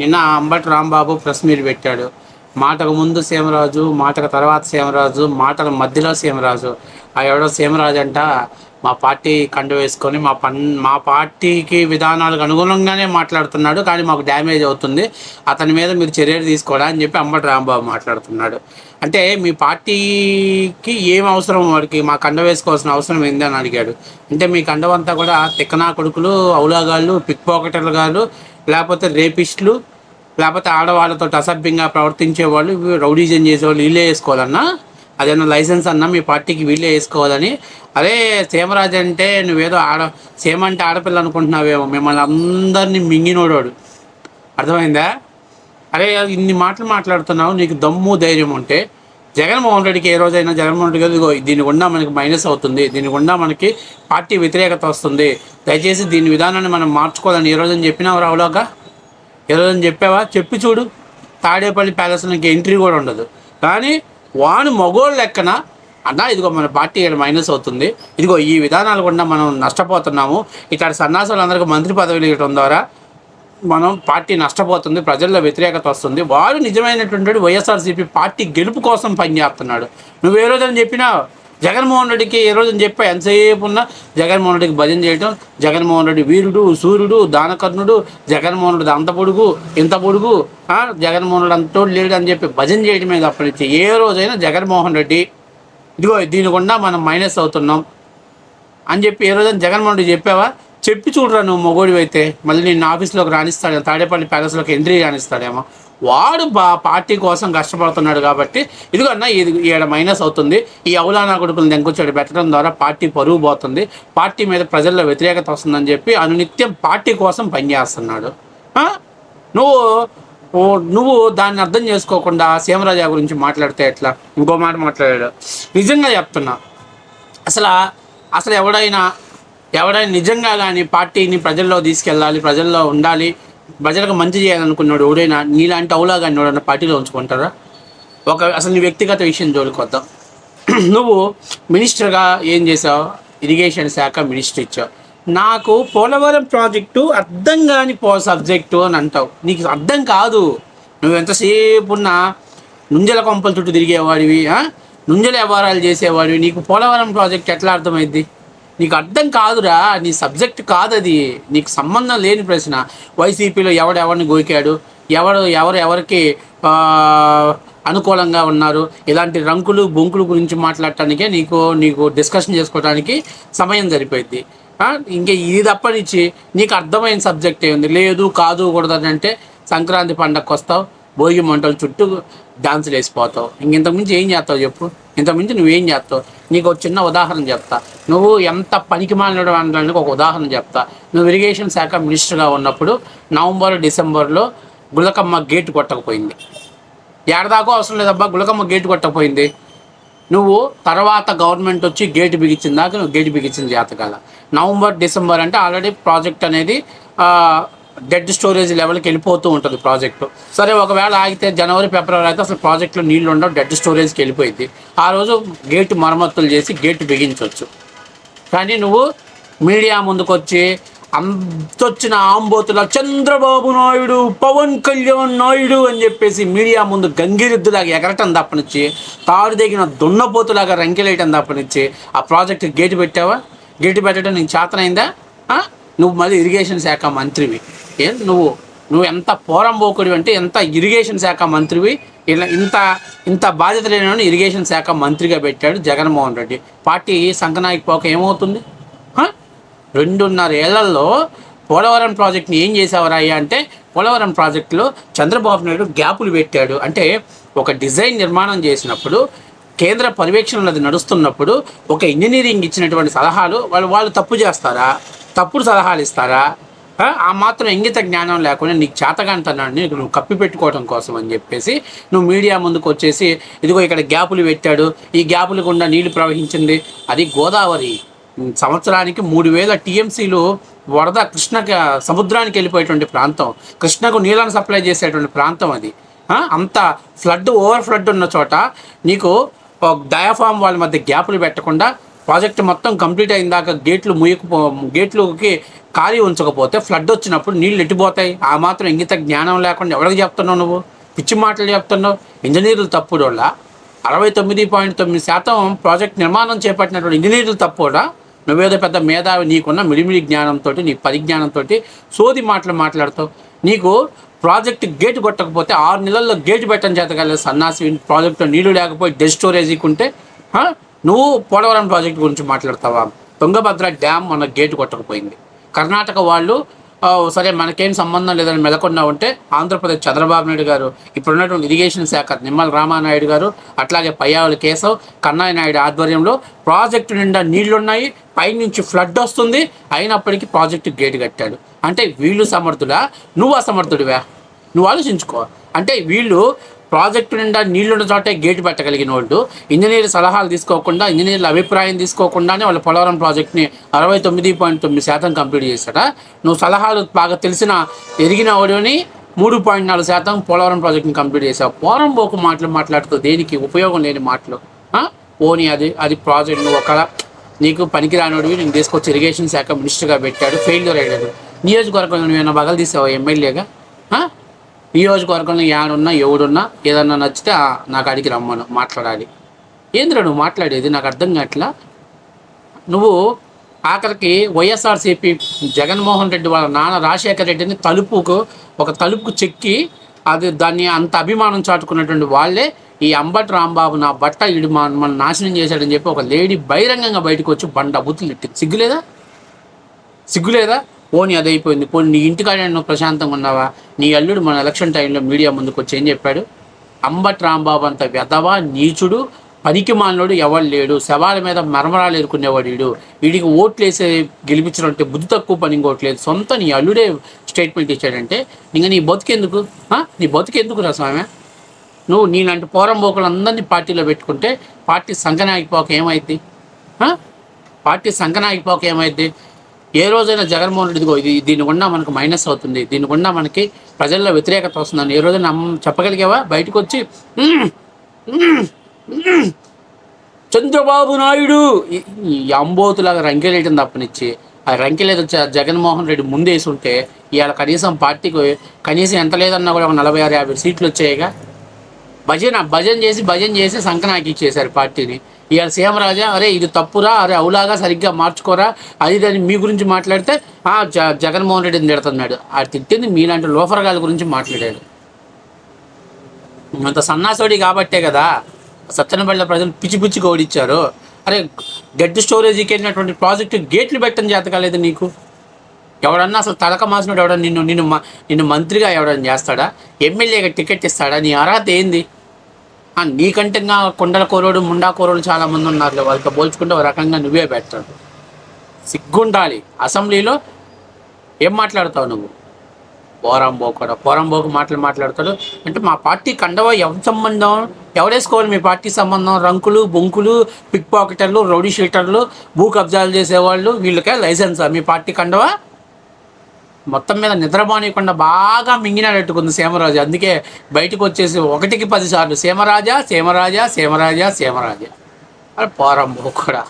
నిన్న Ambati Rambabu press meet పెట్టాడు. మాటకు ముందు సీమరాజు మాటకు తర్వాత సీమరాజు మాటల మధ్యలో సీమరాజు. ఆ ఎవడో సీమరాజు అంట మా పార్టీ కండు వేసుకొని మా పన్ మా పార్టీకి విధానాలకు అనుగుణంగానే మాట్లాడుతున్నాడు కానీ మాకు డ్యామేజ్ అవుతుంది. అతని మీద మీరు చర్యలు తీసుకోవడా అని చెప్పి అంబటి రాంబాబు మాట్లాడుతున్నాడు. అంటే మీ పార్టీకి ఏం అవసరం వాడికి? మా కండ వేసుకోవాల్సిన అవసరం ఏంది అని అడిగాడు. అంటే మీ కండవంతా కూడా తిక్కనా కొడుకులు అవులాగాళ్ళు పిక్ పాకెటర్లు గారు లేకపోతే రేపిస్టులు లేకపోతే ఆడవాళ్ళతో అసభ్యంగా ప్రవర్తించే వాళ్ళు రౌడీజన్ చేసేవాళ్ళు వీళ్ళే వేసుకోవాలన్నా అదేమన్నా లైసెన్స్ అన్నా మీ పార్టీకి వీళ్ళే వేసుకోవాలని. అరే సేమరాజ్ అంటే నువ్వేదో ఆడ సేమంటే అంటే ఆడపిల్ల అనుకుంటున్నావేమో మిమ్మల్ని అందరినీ మింగినోడాడు. అర్థమైందా? అరే ఇన్ని మాటలు మాట్లాడుతున్నావు నీకు దమ్ము ధైర్యం ఉంటే జగన్మోహన్ రెడ్డికి ఏ రోజైనా జగన్మోహన్ రెడ్డి గారు ఇదిగో దీని గుండా మనకి మైనస్ అవుతుంది దీని గుండా మనకి పార్టీ వ్యతిరేకత వస్తుంది. దయచేసి దీని విధానాన్ని మనం మార్చుకోవాలని ఏ రోజని చెప్పినావు రావులాగా ఏ రోజని చెప్పావా? చెప్పి చూడు. తాడేపల్లి ప్యాలెస్లోకి ఎంట్రీ కూడా ఉండదు. కానీ వాను మగోళ్ళ లెక్కన అన్నా ఇదిగో మన పార్టీ ఇక్కడ మైనస్ అవుతుంది. ఇదిగో ఈ విధానాలు కూడా మనం నష్టపోతున్నాము. ఇక్కడ సన్నాసులందరికీ మంత్రి పదవులు ఇవ్వడం ద్వారా మనం పార్టీ నష్టపోతుంది ప్రజల్లో వ్యతిరేకత వస్తుంది. వాడు నిజమైనటువంటి వైఎస్ఆర్సీపీ పార్టీ గెలుపు కోసం పనిచేస్తున్నాడు నువ్వు ఏ రోజని చెప్పినా జగన్మోహన్ రెడ్డికి ఏ రోజున చెప్పా ఎంతసేపు ఉన్నా జగన్మోహన్ రెడ్డికి భజన చేయటం జగన్మోహన్ రెడ్డి వీరుడు సూర్యుడు దానకర్ణుడు జగన్మోహన్ రెడ్డి అంత పొడుగు ఇంత పొడుగు జగన్మోహన్ రెడ్డి అంతోడు లేడు అని చెప్పి భజన చేయడమే తప్పనిచ్చి ఏ రోజైనా జగన్మోహన్ రెడ్డి ఇదిగో దీని గుండా మనం మైనస్ అవుతున్నాం అని చెప్పి ఏ రోజైనా జగన్మోహన్ రెడ్డి చెప్పావా? చెప్పి చూడరా నువ్వు మొగోడివి అయితే మళ్ళీ నేను ఆఫీస్లోకి రాణిస్తాడేమో తాడేపల్లి ప్యాలెస్లోకి ఎంట్రీ రాణిస్తాడేమో వాడు బా పార్టీ కోసం కష్టపడుతున్నాడు కాబట్టి ఇదిగో అన్న ఇది ఈడ మైనస్ అవుతుంది. ఈ అవులానా కొడుకులను దెంకొచ్చాడు పెట్టడం ద్వారా పార్టీ పరువు పోతుంది. పార్టీ మీద ప్రజల్లో వ్యతిరేకత వస్తుందని చెప్పి అనునిత్యం పార్టీ కోసం పనిచేస్తున్నాడు నువ్వు నువ్వు దాన్ని అర్థం చేసుకోకుండా సీమరాజా గురించి మాట్లాడితే ఎట్లా? ఇంకో మాట మాట్లాడాడు. నిజంగా చెప్తున్నా. అసలు అసలు ఎవడైనా ఎవడైనా నిజంగా కానీ పార్టీని ప్రజల్లో తీసుకెళ్ళాలి ప్రజల్లో ఉండాలి ప్రజలకు మంచి చేయాలనుకున్నాడు ఎవడైనా నీలాంటి అవులా కానీ ఎవడైనా పార్టీలో ఉంచుకుంటారా? ఒక అసలు నీ వ్యక్తిగత విషయం జోలికొద్దాం. నువ్వు మినిస్టర్గా ఏం చేసావు? ఇరిగేషన్ శాఖ మినిస్టర్ ఇచ్చావు. నాకు పోలవరం ప్రాజెక్టు అర్థం కాని పో సబ్జెక్టు అని అంటావు. నీకు అర్థం కాదు. నువ్వు ఎంతసేపు ఉన్న నుంజల కొంపల చుట్టూ తిరిగేవాడివి నుంజల వ్యవహారాలు చేసేవాడివి. నీకు పోలవరం ప్రాజెక్ట్ ఎట్లా అర్థమైంది నీకు అర్థం కాదురా నీ సబ్జెక్ట్ కాదు అది నీకు సంబంధం లేని ప్రశ్న. వైసీపీలో ఎవడు ఎవరిని గోకాడు? ఎవడు ఎవరు ఎవరికి అనుకూలంగా ఉన్నారు? ఇలాంటి రంకులు బొంకులు గురించి మాట్లాడటానికే నీకు నీకు డిస్కషన్ చేసుకోవడానికి సమయం సరిపోయింది. ఇంకా ఇది తప్పనిచ్చి నీకు అర్థమైన సబ్జెక్ట్ ఏముంది? లేదు కాదు కూడదని అంటే సంక్రాంతి పండగకు వస్తావు భోగి మంటలు చుట్టూ డాన్సులు వేసిపోతావు. ఇంక ఇంతకుమించి ఏం చేస్తావు చెప్పు? ఇంతకుమించి నువ్వేం చేస్తావు? నీకు ఒక చిన్న ఉదాహరణ చెప్తా. నువ్వు ఎంత పనికి మాలినడు అనడానికి ఒక ఉదాహరణ చెప్తా. నువ్వు ఇరిగేషన్ శాఖ మినిస్టర్గా ఉన్నప్పుడు నవంబర్ డిసెంబర్లో గులకమ్మ గేటు కొట్టకపోయింది. ఏడదాకో అవసరం లేదబ్బా గులకమ్మ గేటు కొట్టకపోయింది. నువ్వు తర్వాత గవర్నమెంట్ వచ్చి గేటు బిగించిన దాకా నువ్వు గేటు బిగించిన జాతకాల. నవంబర్ డిసెంబర్ అంటే ఆల్రెడీ ప్రాజెక్ట్ అనేది డెడ్ స్టోరేజ్ లెవెల్కి వెళ్ళిపోతూ ఉంటుంది ప్రాజెక్టు సరే ఒకవేళ ఆగితే జనవరి ఫిబ్రవరి అయితే అసలు ప్రాజెక్టులో నీళ్ళు ఉండవు డెడ్ స్టోరేజ్కి వెళ్ళిపోయింది. ఆ రోజు గేటు మరమ్మతులు చేసి గేటు బిగించవచ్చు కానీ నువ్వు మీడియా ముందుకొచ్చి అంతొచ్చిన ఆంబోతుల చంద్రబాబు నాయుడు పవన్ కళ్యాణ్ నాయుడు అని చెప్పేసి మీడియా ముందు గంగిరెద్దులాగా ఎగరటం తప్పనిచ్చి తాడు దిగిన దున్నపోతులాగా రంకెలేయటం తప్పనిచ్చి ఆ ప్రాజెక్ట్ గేటు పెట్టావా? గేటు పెట్టడం నీకు చేతనైందా? నువ్వు మళ్ళీ ఇరిగేషన్ శాఖ మంత్రివి. ఏం నువ్వు నువ్వు ఎంత పోరంబోకుడివి అంటే ఎంత ఇరిగేషన్ శాఖ మంత్రివి ఇలా ఇంత ఇంత బాధ్యత లేని ఇరిగేషన్ శాఖ మంత్రిగా పెట్టాడు జగన్మోహన్ రెడ్డి. పార్టీ సంకనాయక పోక ఏమవుతుంది? రెండున్నర ఏళ్ళలో పోలవరం ప్రాజెక్ట్ని ఏం చేసావరా అంటే పోలవరం ప్రాజెక్టులో చంద్రబాబు నాయుడు గ్యాపులు పెట్టాడు. అంటే ఒక డిజైన్ నిర్మాణం చేసినప్పుడు కేంద్ర పర్యవేక్షణలు అది నడుస్తున్నప్పుడు ఒక ఇంజనీరింగ్ ఇచ్చినటువంటి సలహాలు వాళ్ళు వాళ్ళు తప్పు చేస్తారా? తప్పుడు సలహాలు ఇస్తారా? ఆ? మాత్రం ఇంగిత జ్ఞానం లేకుండా నీకు చేతకంటున్నాడు నీకు నువ్వు కప్పి పెట్టుకోవడం కోసం అని చెప్పేసి నువ్వు మీడియా ముందుకు వచ్చేసి ఇదిగో ఇక్కడ గ్యాపులు పెట్టాడు ఈ గ్యాపులు గుండా నీళ్ళు ప్రవహించింది. అది గోదావరి. సంవత్సరానికి మూడు వేల టీఎంసీలు వరద కృష్ణకి సముద్రానికి వెళ్ళిపోయేటువంటి ప్రాంతం. కృష్ణకు నీళ్ళను సప్లై చేసేటువంటి ప్రాంతం అది. అంత ఫ్లడ్ ఓవర్ ఫ్లడ్ ఉన్న చోట నీకు డయాఫామ్ వాళ్ళ మధ్య గ్యాపులు పెట్టకుండా ప్రాజెక్ట్ మొత్తం కంప్లీట్ అయిన దాకా గేట్లు ముయ్యకపో గేట్లుకి ఖాళీ ఉంచకపోతే ఫ్లడ్ వచ్చినప్పుడు నీళ్ళు ఎట్టిపోతాయి ఆ మాత్రం ఇంగిత జ్ఞానం లేకుండా ఎవరికి చెప్తున్నావు నువ్వు? పిచ్చి మాటలు చెప్తున్నావు? ఇంజనీర్లు తప్పుడు వల్ల అరవై తొమ్మిది పాయింట్ తొమ్మిది శాతం ప్రాజెక్ట్ నిర్మాణం చేపట్టినటువంటి ఇంజనీర్లు తప్పుడా నువ్వేదో పెద్ద మేధావి నీకున్న మిడిమిడి జ్ఞానంతో నీ పరిజ్ఞానంతో సోది మాటలు మాట్లాడుతావు. నీకు ప్రాజెక్ట్ గేట్ కొట్టకపోతే ఆరు నెలల్లో గేట్ పెట్టని చేతగలదు సన్నాసి. ప్రాజెక్టులో నీళ్ళు లేకపోయి డెడ్ స్టోరేజీకి ఉంటే నువ్వు పోలవరం ప్రాజెక్ట్ గురించి మాట్లాడతావా? తుంగభద్ర డ్యామ్ మన గేటు కొట్టకపోయింది. కర్ణాటక వాళ్ళు సరే మనకేం సంబంధం లేదని మెలకొన్నా ఉంటే ఆంధ్రప్రదేశ్ చంద్రబాబు నాయుడు గారు ఇప్పుడున్నటువంటి ఇరిగేషన్ శాఖ నిమ్మల రామానాయుడు గారు అట్లాగే పయ్యావుల కేశవ్ కన్నాయనాయుడు ఆధ్వర్యంలో ప్రాజెక్టు నిండా నీళ్ళున్నాయి పైనుంచి ఫ్లడ్ వస్తుంది అయినప్పటికీ ప్రాజెక్టు గేట్ కట్టాడు. అంటే వీళ్ళు సమర్థుడా? నువ్వు అసమర్థుడివా? నువ్వు ఆలోచించుకో. అంటే వీళ్ళు ప్రాజెక్టు నిండా నీళ్ళున్న చోటే గేటు పెట్టగలిగిన వాళ్ళు ఇంజనీర్ సలహాలు తీసుకోకుండా ఇంజనీర్ల అభిప్రాయం తీసుకోకుండానే వాళ్ళ పోలవరం ప్రాజెక్ట్ని అరవై తొమ్మిది పాయింట్ తొమ్మిది శాతం కంప్లీట్ చేశాడా? నువ్వు సలహాలు బాగా తెలిసిన ఎరిగిన వాడిని మూడు పాయింట్ నాలుగు శాతం పోలవరం ప్రాజెక్ట్ని కంప్లీట్ చేసావు పోరం పోకు మాటలు మాట్లాడుతూ దేనికి ఉపయోగం లేని మాటలు? పోనీ అది అది ప్రాజెక్ట్ నువ్వు ఒక నీకు పనికిరానివి నేను తీసుకొచ్చి ఇరిగేషన్ శాఖ మినిస్టర్గా పెట్టాడు ఫెయిల్యూర్ అయ్యాడు. నియోజకవర్గంలో నువ్వేమైనా బగలు తీసావు ఎమ్మెల్యేగా? నియోజకవర్గంలో యాడున్నా ఎవడున్నా ఏదన్నా నచ్చితే నాకు అడిగి రమ్మను మాట్లాడాలి. ఏంద్రా నువ్వు మాట్లాడేది? నాకు అర్థం కావట్లా? నువ్వు ఆఖరికి వైఎస్ఆర్సీపీ జగన్మోహన్ రెడ్డి వాళ్ళ నాన్న రాజశేఖర రెడ్డిని తలుపుకు ఒక తలుపుకు చెక్కి అది దాన్ని అంత అభిమానం చాటుకున్నటువంటి వాళ్ళే ఈ అంబటి రాంబాబు నా బట్ట ఇడు మన మన నాశనం చేశాడని చెప్పి ఒక లేడీ బహిరంగంగా బయటకు వచ్చి బండ బుద్ధులు ఇట్టింది సిగ్గులేదా? సిగ్గులేదా? పోనీ అది అయిపోయింది పోనీ నీ ఇంటికాడ నువ్వు ప్రశాంతంగా ఉన్నావా? నీ అల్లుడు మన ఎలక్షన్ టైంలో మీడియా ముందుకు వచ్చి ఏం చెప్పాడు? అంబట్ రాంబాబు అంత వెధవా నీచుడు పనికి మానోడు ఎవడు లేడు. శవాల మీద మరమరాలు ఎదుర్కొనేవాడు వీడు వీడికి ఓట్లు వేసే గెలిపించడంటే బుద్ధి తక్కువ పని ఇంకోటి లేదు. సొంత నీ అల్లుడే స్టేట్మెంట్ ఇచ్చాడంటే ఇంకా నీ బతుకెందుకు? నీ బతుకెందుకు రా స్వామి? నువ్వు నీలాంటి పోరం పోకులందరినీ పార్టీలో పెట్టుకుంటే పార్టీ సంకనాగిపోక ఏమైద్ది? పార్టీ పార్టీ సంకనాగిపోక ఏమైద్ది? ఏ రోజైనా జగన్మోహన్ రెడ్డి ఇదిగో ఇది దీని గుండా మనకు మైనస్ అవుతుంది. దీని గుండా మనకి ప్రజల్లో వ్యతిరేకత వస్తుందని. ఏ రోజైనా నమ్మ చెప్పగలిగావా? బయటకు వచ్చి చంద్రబాబు నాయుడు! ఈ- అంబోతులాగా రంకెలేయటం తప్పనిచ్చి ఆ రంకెలేదు జగన్మోహన్ రెడ్డి ముందేసి ఉంటే ఇవాళ కనీసం పార్టీకి కనీసం ఎంత లేదన్నా కూడా ఒక నలభై ఆరు యాభై సీట్లు వచ్చాయిగా. భజన భజన చేసి భజన చేసి సంకనాకి ఇచ్చేశారు పార్టీని. ఇవాళ సీమరాజా అరే ఇది తప్పురా అరే అవులాగా సరిగ్గా మార్చుకోరా అది దాన్ని మీ గురించి మాట్లాడితే జ జగన్మోహన్ రెడ్డిని తిడుతున్నాడు. ఆ తిట్టింది మీలాంటి లోఫరగాల గురించి మాట్లాడాడు. అంత సన్నాసోడి కాబట్టే కదా సత్యనపల్లి ప్రజలు పిచ్చి పిచ్చి ఓడిచ్చారు. అరే గడ్డి స్టోరేజీకి వెళ్ళినటువంటి ప్రాజెక్టు గేట్లు పెట్టడం చేత కాలేదు నీకు? ఎవడన్నా అసలు తలక మాసినోడు ఎవడన్నా నిన్ను నిన్ను మ- నిన్ను మంత్రిగా ఎవడన్నా చేస్తాడా? ఎమ్మెల్యేగా టికెట్ ఇస్తాడా? నీ అర్హత ఏంది? నీకంటే ఇంకా కొండల కోరోడు ముండా కోరోడు చాలా మంది ఉన్నారు వాళ్ళతో పోల్చుకుంటే ఒక రకంగా నువ్వే పెట్టాడు సిగ్గుండాలి. అసెంబ్లీలో ఏం మాట్లాడతావు నువ్వు? పోరంబో కూడా పోరంబోకు మాటలు మాట్లాడతాడు. అంటే మా పార్టీ కండవ ఎవరి సంబంధం? ఎవడేసుకోవాలి మీ పార్టీ సంబంధం? రంకులు బొంకులు పిక్ పాకెటర్లు రౌడీ షీటర్లు భూ కబ్జాలు చేసేవాళ్ళు వీళ్ళకే లైసెన్సా మీ పార్టీ కండవా? మొత్తం మీద నిద్రపోనీయకుండా బాగా మింగినట్టుకుంది సీమరాజు. అందుకే బయటకు వచ్చేసి ఒకటికి పదిసార్లు సీమరాజా సీమరాజా సీమరాజా సీమరాజా. అలా పోరంబో కూడా.